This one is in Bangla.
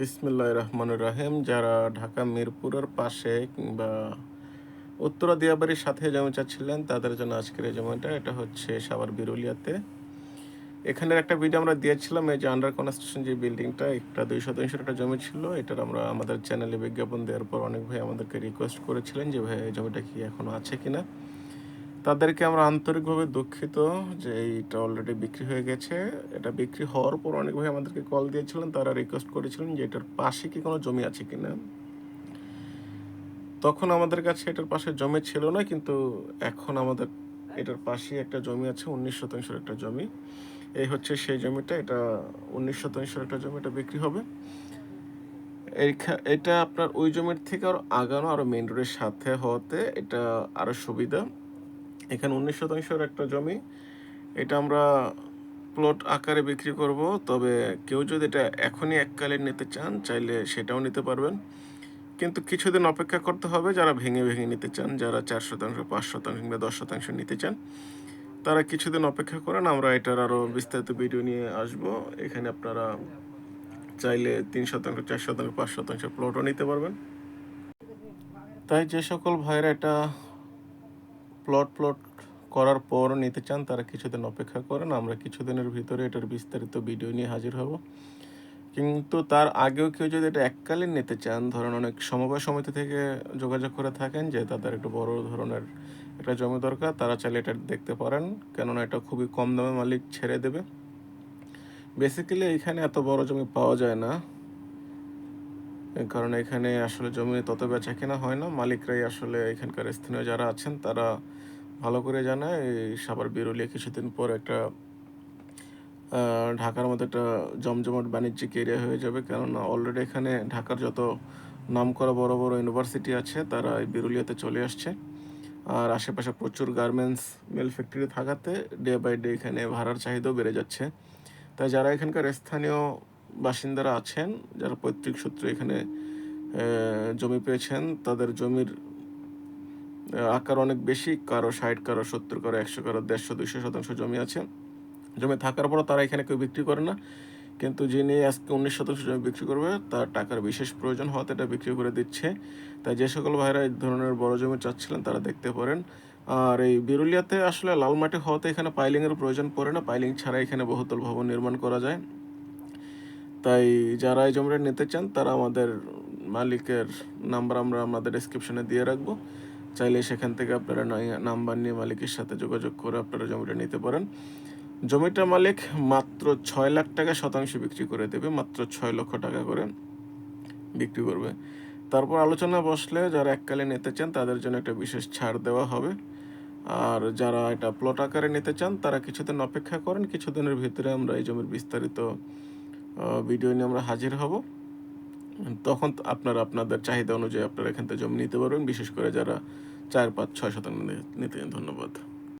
বিসমিল্লাহ রহমানুর রাহিম। যারা ঢাকা মিরপুরের পাশে কিংবা উত্তরা দিয়াবাড়ির সাথে জমি চাচ্ছিলেন তাদের জন্য আজকের এই জমিটা, এটা হচ্ছে সাভার বিরুলিয়াতে। এখানের একটা ভিডিও আমরা দিয়েছিলাম, এই যে আন্ডার কনস্ট্রাকশন যে বিল্ডিংটা একটা দুই শতাংশ একটা জমি ছিল। এটার আমরা আমাদের চ্যানেলে বিজ্ঞাপন দেওয়ার পর অনেক ভাই আমাদেরকে রিকোয়েস্ট করেছিলেন যে ভাই, এই জমিটা কি এখনও আছে কিনা? তাদেরকে আমরা আন্তরিকভাবে দুঃখিত যে এইটা অলরেডি বিক্রি হয়ে গেছে। এটা বিক্রি হওয়ার পর অনেক ভাই আমাদেরকে কল দিয়েছিলেন, তারা রিকোয়েস্ট করেছিলেন যে এটার পাশে কি কোনো জমি আছে কিনা। তখন আমাদের কাছে এটার পাশে জমি ছিল না, কিন্তু এখন আমাদের এটার পাশে একটা জমি আছে, উনিশ শতাংশের একটা জমি। এই হচ্ছে সেই জমিটা, এটা উনিশ শতাংশের একটা জমি এটা বিক্রি হবে। এটা আপনার ওই জমির থেকে আরও আগানো, আরও মেন রোডের সাথে হওয়াতে এটা আরও সুবিধা। এখানে উনিশ শতাংশের একটা জমি। এটা আমরা প্লট আকারে বিক্রি করব, তবে কেউ যদি এটা এখনই এককালীন নিতে চান, চাইলে সেটাও নিতে পারবেন। কিন্তু কিছুদিন অপেক্ষা করতে হবে, যারা ভেঙে ভেঙে নিতে চান, যারা চার শতাংশ, পাঁচ শতাংশ কিংবা দশ শতাংশ নিতে চান, তারা কিছুদিন অপেক্ষা করেন, আমরা এটার আরও বিস্তারিত ভিডিও নিয়ে আসব। এখানে আপনারা চাইলে তিন শতাংশ, চার শতাংশ, পাঁচ শতাংশ প্লটও নিতে পারবেন। তাই যে সকল ভাইরা এটা প্লট প্লট করার পর নিতে চান, তারা কিছুদিন অপেক্ষা করেন। আমরা কিছুদিনের ভিতরে এটার বিস্তারিত ভিডিও নিয়ে হাজির হব। কিন্তু তার আগেও কেউ যদি এটা এককালীন নিতে চান, ধরেন অনেক সমবায় সমিতি থেকে যোগাযোগ করে থাকেন যে, তাদের একটু বড় ধরনের একটা জমি দরকার। তারা চাইলে এটা দেখতে পারেন, কেননা এটা খুবই কম দামে মালিক ছেড়ে দেবে। বেসিক্যালি এখানে এত বড় জমি পাওয়া যায় না। কারণ এখানে আসলে জমি তত বেচা কেনা হয় না। মালিকরাই আসলে এখানকার স্থানীয় যারা আছেন, তারা ভালো করে জানে, এই সাবার বিরুলিয়া কিছুদিন পর একটা ঢাকার মতো একটা জমজমাট বাণিজ্যিক এরিয়া হয়ে যাবে। কেননা অলরেডি এখানে ঢাকার যত নামকরা বড় বড় ইউনিভার্সিটি আছে, তারা এই বিরুলিয়াতে চলে আসছে। আর আশেপাশে প্রচুর গার্মেন্টস মিল ফ্যাক্টরি থাকাতে ডে বাই ডে এখানে ভাড়ার চাহিদাও বেড়ে যাচ্ছে। তাই যারা এখানকার স্থানীয় বাসিন্দারা আছেন, যারা পৈতৃক সূত্রে এখানে জমি পেয়েছেন, তাদের জমির আকার অনেক বেশি, কারও ষাট, কারও সত্তর, কারও একশো, কারও দেড়শো, দুইশো শতাংশ জমি আছে। জমি থাকার পরও তারা এখানে কেউ বিক্রি করে না। কিন্তু যিনি আজকে উনিশ শতাংশ জমি বিক্রি করবে, তার টাকার বিশেষ প্রয়োজন হওয়াতে এটা বিক্রি করে দিচ্ছে। তাই যে সকল ভাইরা এই ধরনের বড় জমি চাচ্ছিলেন, তারা দেখতে পারেন। আর এই বিরুলিয়াতে আসলে লাল মাটি হওয়াতে এখানে পাইলিংয়ের প্রয়োজন পড়ে না। পাইলিং ছাড়া এখানে বহুতল ভবন নির্মাণ করা যায়। তাই যারা এই জমিটা নিতে চান, তারা আমাদের মালিকের নাম্বার আমরা আমাদের ডেসক্রিপশনে দিয়ে রাখব। চাইলে সেখান থেকে আপনারা নাম্বার নিয়ে মালিকের সাথে যোগাযোগ করে আপনারা জমিটা নিতে পারেন। জমিটা মালিক মাত্র ছয় লাখ টাকা শতাংশ বিক্রি করে দেবে, মাত্র ছয় লক্ষ টাকা করে বিক্রি করবে। তারপর আলোচনা বসলে যারা এককালে নিতে চান তাদের জন্য একটা বিশেষ ছাড় দেওয়া হবে। আর যারা এটা প্লট আকারে নিতে চান তারা কিছুদিন অপেক্ষা করেন, কিছুদিনের ভিতরে আমরা এই জমির বিস্তারিত ভিডিও নিয়ে আমরা হাজির হব। তখন আপনারা আপনাদের চাহিদা অনুযায়ী আপনারা এখান থেকে জমি নিতে পারবেন। বিশেষ করে যারা চার, পাঁচ, ছয় শতাংশ নিতে ধন্যবাদ।